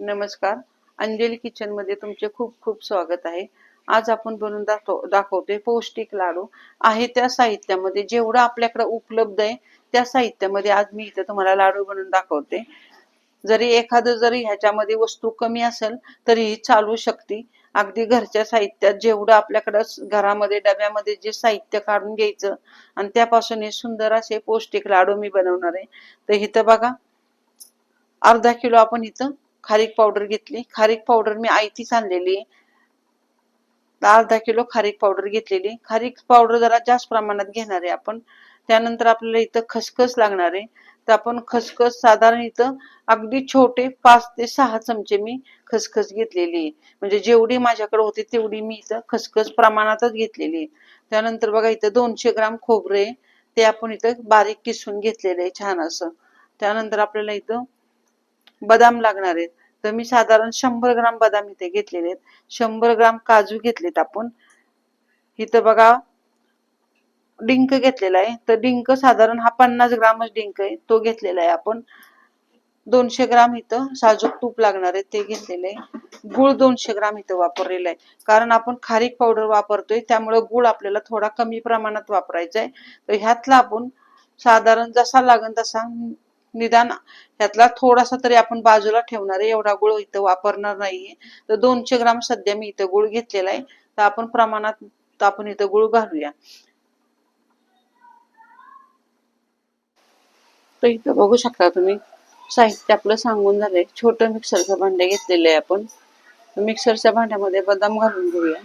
नमस्कार. अंजली किचनमध्ये तुमचे खूप खूप स्वागत आहे. आज आपण बनवून दाखव दाखवतोय पौष्टिक लाडू. आहे त्या साहित्यामध्ये जेवढं आपल्याकडे उपलब्ध आहे त्या साहित्यामध्ये आज मी इथे तुम्हाला लाडू बनवून दाखवते. जरी एखादं जरी ह्याच्यामध्ये वस्तू कमी असेल तरीही चालू शकते. अगदी घरच्या साहित्यात जेवढं आपल्याकडं घरामध्ये डब्यामध्ये जे साहित्य काढून घ्यायचं आणि त्यापासून हे सुंदर असे पौष्टिक लाडू मी बनवणार आहे. तर इथं बघा अर्धा किलो आपण इथं खारीक पावडर घेतली. खारीक पावडर मी आयतीच आणलेली. अर्धा किलो खारीक पावडर घेतलेली. खारीक पावडर जरा जास्त प्रमाणात घेणार आहे आपण. त्यानंतर आपल्याला इथं खसखस लागणार आहे. तर आपण खसखस साधारण इथं अगदी छोटे पाच ते सहा चमचे मी खसखस घेतलेली आहे. म्हणजे जेवढी माझ्याकडे होती तेवढी मी इथं खसखस प्रमाणातच घेतलेली आहे. त्यानंतर बघा इथं दोनशे ग्राम खोबरे ते आपण इथं बारीक किसून घेतलेले आहे छान असं. त्यानंतर आपल्याला इथं बदाम लागणार आहेत. तर मी साधारण शंभर ग्राम बदाम इथे घेतलेले आहेत. शंभर ग्राम काजू घेतलेत आपण. इथं बघा डिंक घेतलेला आहे. तर डिंक साधारण हा पन्नास ग्रामच डिंक आहे. तो घेतलेला आहे आपण. दोनशे ग्राम इथं साजूक तूप लागणार आहे. ते घेतलेलं आहे. गुळ दोनशे ग्राम इथं वापरलेलं आहे. कारण आपण खारीक पावडर वापरतोय. त्यामुळे गुळ आपल्याला थोडा कमी प्रमाणात वापरायचा आहे. तर ह्यातला आपण साधारण जसा लागेल तसा निदान ह्यातला थोडासा तरी आपण बाजूला ठेवणार आहे. एवढा गुळ इथं वापरणार नाहीये. तर दोनशे ग्राम सध्या मी इथं गुळ घेतलेला आहे. तर आपण प्रमाणात आपण इथं गुळ घालूया. तर इथं बघू शकता तुम्ही साहित्य आपलं सांगून झालंय. छोटं मिक्सरचं भांडे घेतलेलं आहे आपण. मिक्सरच्या भांड्यामध्ये बदाम घालून घेऊया.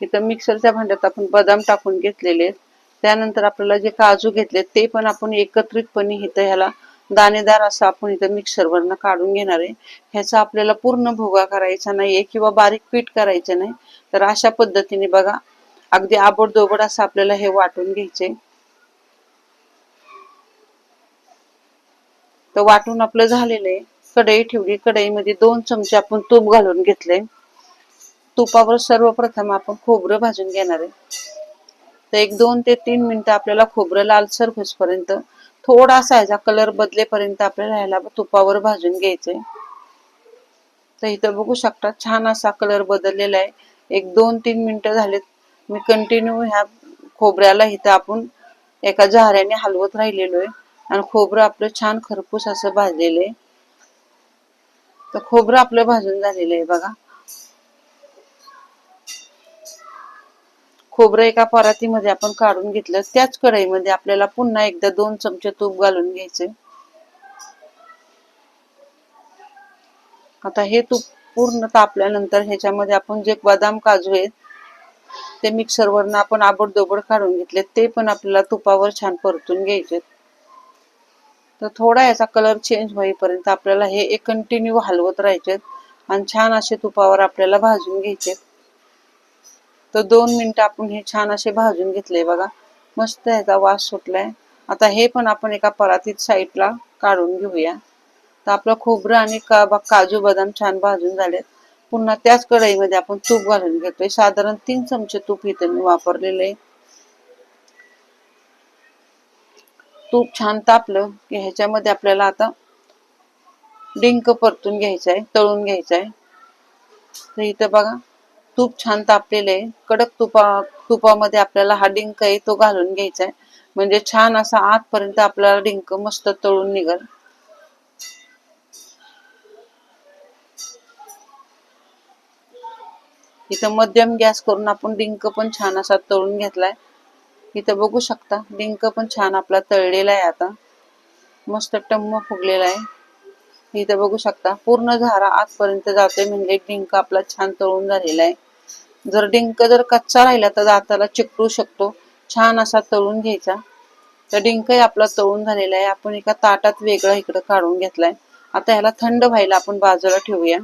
इथं मिक्सरच्या भांड्यात आपण बदाम टाकून घेतलेले आहेत. त्यानंतर आपल्याला जे काजू घेतले ते पण आपण एकत्रितपणे इथं ह्याला दाणेदार असं आपण इथं मिक्सरवरनं काढून घेणार आहे. ह्याचा आपल्याला पूर्ण भोगा करायचा नाहीये किंवा बारीक पीठ करायचं नाही. तर अशा पद्धतीने बघा अगदी आबडदोबड असं आपल्याला हे वाटून घ्यायचे तर वाटून आपलं झालेलं आहे. कढई ठेवली कढईमध्ये दोन चमचे आपण तूप घालून घेतले तुपावर सर्वप्रथम आपण खोबरं भाजून घेणार आहे. तर एक दोन ते तीन मिनिटं आपल्याला खोबरं लालसर होईपर्यंत थोडासा ह्याचा कलर बदलेपर्यंत आपल्याला ह्याला तुपावर भाजून घ्यायचंय. तर इथं बघू शकता छान असा कलर बदललेला आहे. एक दोन तीन मिनिटं झालेत. मी कंटिन्यू ह्या खोबऱ्याला इथं आपण एका झाऱ्याने हलवत राहिलेलो आहे. आणि खोबरं आपलं छान खरपूस असं भाजलेलं आहे. तर खोबरं आपलं भाजून झालेलं आहे बघा. खोबरं एका परातीमध्ये आपण काढून घेतलं त्याच कढईमध्ये आपल्याला पुन्हा एकदा दोन चमचे तूप घालून घ्यायचे. आता हे तूप पूर्ण तापल्यानंतर ह्याच्यामध्ये आपण जे बदाम काजू आहेत ते मिक्सरवरनं आपण आबडदोबड काढून घेतले ते पण आपल्याला तुपावर छान परतून घ्यायचे. तर थोडा याचा कलर चेंज होईपर्यंत आपल्याला हे कंटिन्यू हलवत राहायचे आणि छान असे तुपावर आपल्याला भाजून घ्यायचे. तर दोन मिनिटं आपण हे छान असे भाजून घेतले बघा. मस्त ह्याचा वास सुटलाय. आता हे पण आपण एका परातीत साईडला काढून घेऊया. तर आपलं खोबरं आणि का काजू बदाम छान भाजून झालेत. पुन्हा त्याच कढईमध्ये आपण तूप घालून घेतोय. साधारण तीन चमचे तूप इथे मी वापरलेले आहे. तूप छान तापलं की ह्याच्यामध्ये आपल्याला आता डिंक परतून घ्यायचा आहे तळून घ्यायचा आहे. तर इथं बघा तूप छान तापलेलं आहे कडक तुपा तुपामध्ये आपल्याला हा डिंक आहे तो घालून घ्यायचा आहे म्हणजे छान असा आतपर्यंत आपल्याला डिंक मस्त तळून निघल. इथं मध्यम गॅस करून आपण डिंक पण छान असा तळून घेतलाय. इथं बघू शकता डिंक पण छान आपला तळलेला आहे आता. मस्त टम्म फुगलेला आहे. इथं बघू शकता. पूर्ण झारा आजपर्यंत जातोय. म्हणजे डिंक आपला छान तळून झालेला आहे. जर डिंक जर कच्चा राहिला तर दाताला चिकटू शकतो. छान असा तळून घ्यायचा. तर डिंकही आपला तळून झालेला आहे. आपण एका ताटात वेगळा इकडं काढून घेतलाय. आता ह्याला थंड व्हायला आपण बाजूला ठेवूया.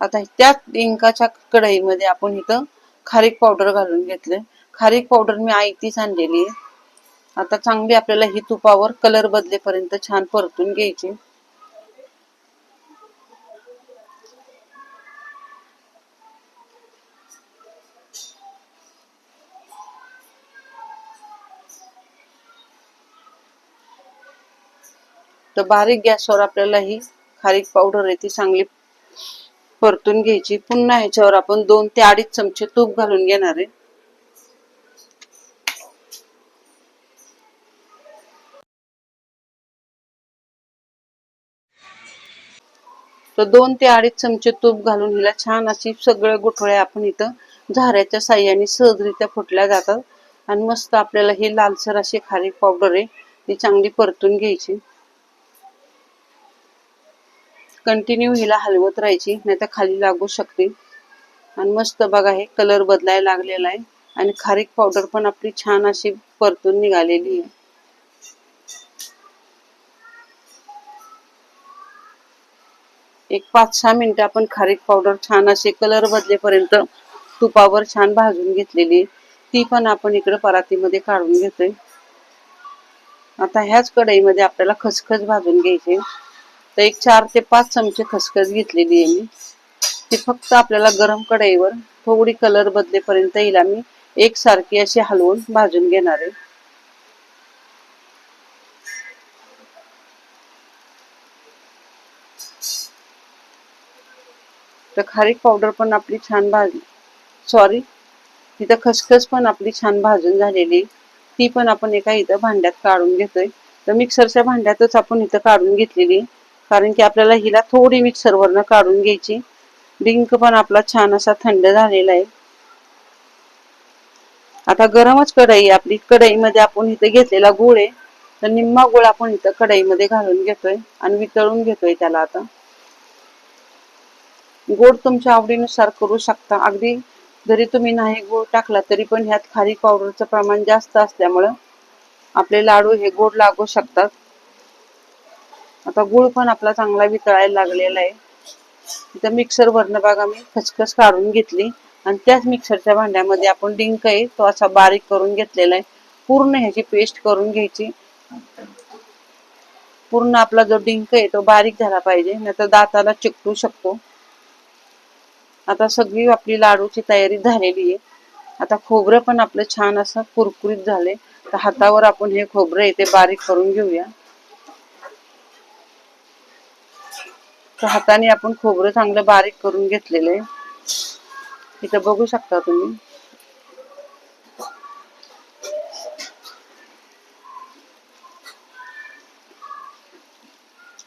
आता त्याच डिंकाच्या कढईमध्ये आपण इथं खारीक पावडर घालून घेतले खारीक पावडर मी आयतीच आणलेली आहे. आता चांगली आपल्याला ही तुपावर कलर बदलेपर्यंत छान परतून घ्यायची. तर बारीक गॅसवर आपल्याला ही खारीक पावडर आहे ती चांगली परतून घ्यायची. पुन्हा ह्याच्यावर आपण दोन ते अडीच चमचे तूप घालून घेणार आहे. तर दोन ते अडीच चमचे तूप घालून हिला छान अशी सगळ्या गुठळ्या आपण इथं झाऱ्याच्या साह्याने सहजरित्या फुटल्या जातात. आणि मस्त आपल्याला ही लालसर अशी खारीक पावडर आहे ती चांगली परतून घ्यायची. कंटिन्यू हिला हलवत राहायची नाही तर खाली लागू शकते. आणि मस्त बघा हे कलर बदलायला लागलेला आहे. आणि खारीक पावडर पण आपली छान अशी परतून निघालेली आहे. एक पाच सहा मिनिटं आपण खारीक पावडर छान असे कलर बदलेपर्यंत तुपावर छान भाजून घेतलेली. ती पण आपण इकडे परातीमध्ये काढून घेतोय. आता ह्याच कढईमध्ये आपल्याला खसखस भाजून घ्यायची. तर एक चार ते पाच चमचे खसखस घेतलेली आहे मी. ती फक्त आपल्याला गरम कढईवर थोडी कलर बदलेपर्यंत हिला मी एक सारखी अशी हलवून भाजून घेणार आहे. तर खारीक पावडर पण आपली छान भाजली. सॉरी तिथं खसखस पण आपली छान भाजून झालेली. ती पण आपण एका इथं भांड्यात काढून घेतोय. तर मिक्सरच्या भांड्यातच आपण इथं काढून घेतलेली. कारण की आपल्याला हिला थोडी मिक्सरवरनं काढून घ्यायची. डिंक पण आपला छान असा थंड झालेला आहे. आता गरमच कढई आपली कढईमध्ये आपण इथं घेतलेला गुळ आहे. तर निम्मा गुळ आपण इथं कढईमध्ये घालून घेतोय आणि वितळून घेतोय त्याला आता. गोड तुमच्या आवडीनुसार करू शकता. अगदी जरी तुम्ही नाही गोड टाकला तरी पण ह्यात खारीक पावडरचं प्रमाण जास्त असल्यामुळं आपले लाडू हे गोड लागू शकतात. आता गुळ पण आपला चांगला वितळायला लागलेला आहे. इथं मिक्सर वरनं बघा मी खसखस काढून घेतली. आणि त्याच मिक्सरच्या भांड्यामध्ये आपण डिंक आहे तो असा बारीक करून घेतलेला आहे. पूर्ण ह्याची पेस्ट करून घ्यायची. पूर्ण आपला जो डिंक आहे तो बारीक झाला पाहिजे. नाहीतर दाताला चिकटू शकतो. आता सगळी आपली लाडूची तयारी झालेली आहे. आता खोबरं पण आपलं छान असं कुरकुरीत झाले. तर हातावर आपण हे खोबरं इथे बारीक करून घेऊया. तर हाताने आपण खोबरं चांगलं बारीक करून घेतलेलं आहे. इथं बघू शकता तुम्ही.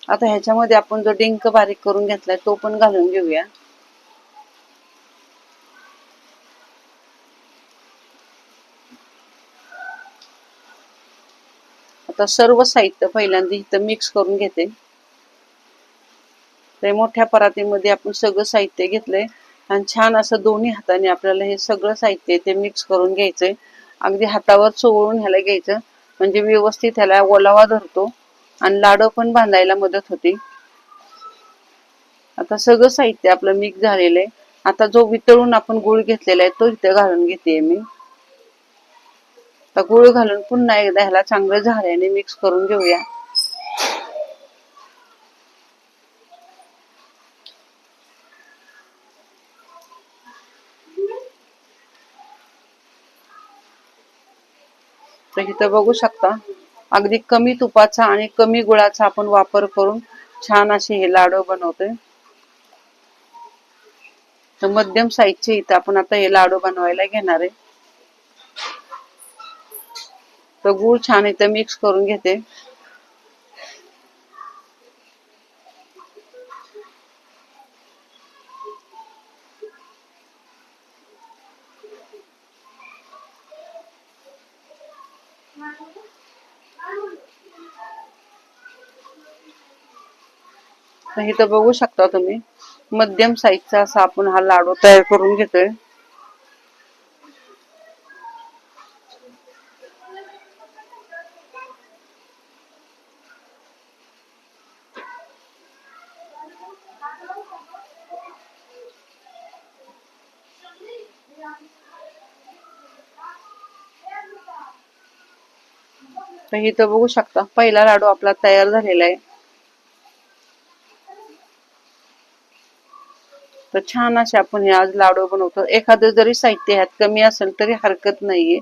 आता ह्याच्यामध्ये आपण जो डिंक बारीक करून घेतलाय तो पण घालून घेऊया. आता सर्व साहित्य पहिल्यांदा इथं मिक्स करून घेते. ते मोठ्या परातीमध्ये आपण सगळं साहित्य घेतलंय आणि छान असं दोन्ही हाताने आपल्याला हे सगळं साहित्य ते मिक्स करून घ्यायचंय. अगदी हातावर चोळून ह्याला घ्यायचं. म्हणजे व्यवस्थित ह्याला ओलावा धरतो आणि लाडू पण बांधायला मदत होते. आता सगळं साहित्य आपलं मिक्स झालेलं आहे. आता जो वितळून आपण गुळ घेतलेला आहे तो इथे घालून घेते मी. आता गुळ घालून पुन्हा एकदा ह्याला चांगलं झाल्याने मिक्स करून घेऊया. तर इथं बघू शकता अगदी कमी तुपाचा आणि कमी गुळाचा आपण वापर करून छान असे हे लाडू बनवतोय. तर मध्यम साईजचे इथं आपण आता हे लाडू बनवायला घेणार आहे. तर गूळ छान इथं मिक्स करून घेते. इथं बघू शकता तुम्ही मध्यम साईजचा असा आपण हा लाडू तयार करून घेतोय. तर इथं बघू शकता. पहिला लाडू आपला तयार झालेला आहे. तर छान असे आपण हे आज लाडू बनवतो. एखादं जरी साहित्य ह्यात कमी असेल तरी हरकत नाहीये.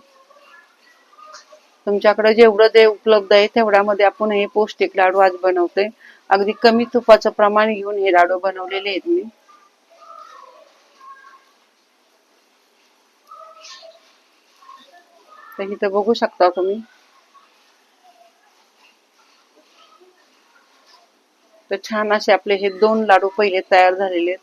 तुमच्याकडे जेवढं जे उपलब्ध आहे तेवढ्यामध्ये आपण हे पौष्टिक लाडू आज बनवतोय. अगदी कमी तुपाचं प्रमाण घेऊन हे लाडू बनवलेले आहेत मी. तर इथं बघू शकता तुम्ही. तर छान असे आपले हे दोन लाडू पहिले तयार झालेले आहेत.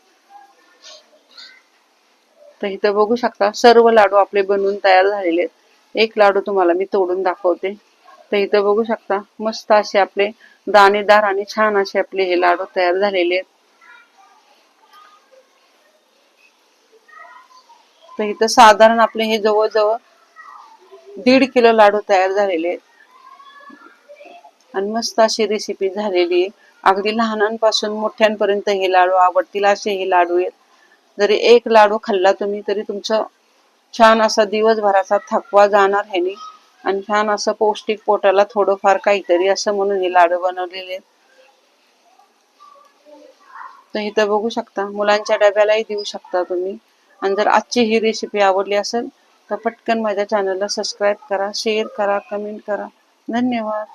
तर इथं बघू शकता सर्व लाडू आपले बनवून तयार झालेले आहेत. एक लाडू तुम्हाला मी तोडून दाखवते. तर इथं बघू शकता मस्त असे आपले दाणेदार आणि छान असे आपले हे लाडू तयार झालेले आहेत. तर इथं साधारण आपले हे जवळजवळ दीड किलो लाडू तयार झालेले आहेत. आणि मस्त अशी रेसिपी झालेली आहे. अगदी लहानांपासून मोठ्यांपर्यंत हे लाडू आवडतील असे हे लाडू आहेत. जरी एक लाडू खाल्ला तुम्ही तरी तुमचं छान असा दिवसभराचा थकवा जाणार ह्यानी आणि छान असं पौष्टिक पोटाला थोडंफार काहीतरी असं म्हणून हे लाडू बनवलेले आहेत. तर इथं बघू शकता मुलांच्या डब्यालाही देऊ शकता तुम्ही. आणि जर आजची ही रेसिपी आवडली असेल तर पटकन माझ्या चॅनलला सबस्क्राईब करा शेअर करा कमेंट करा. धन्यवाद.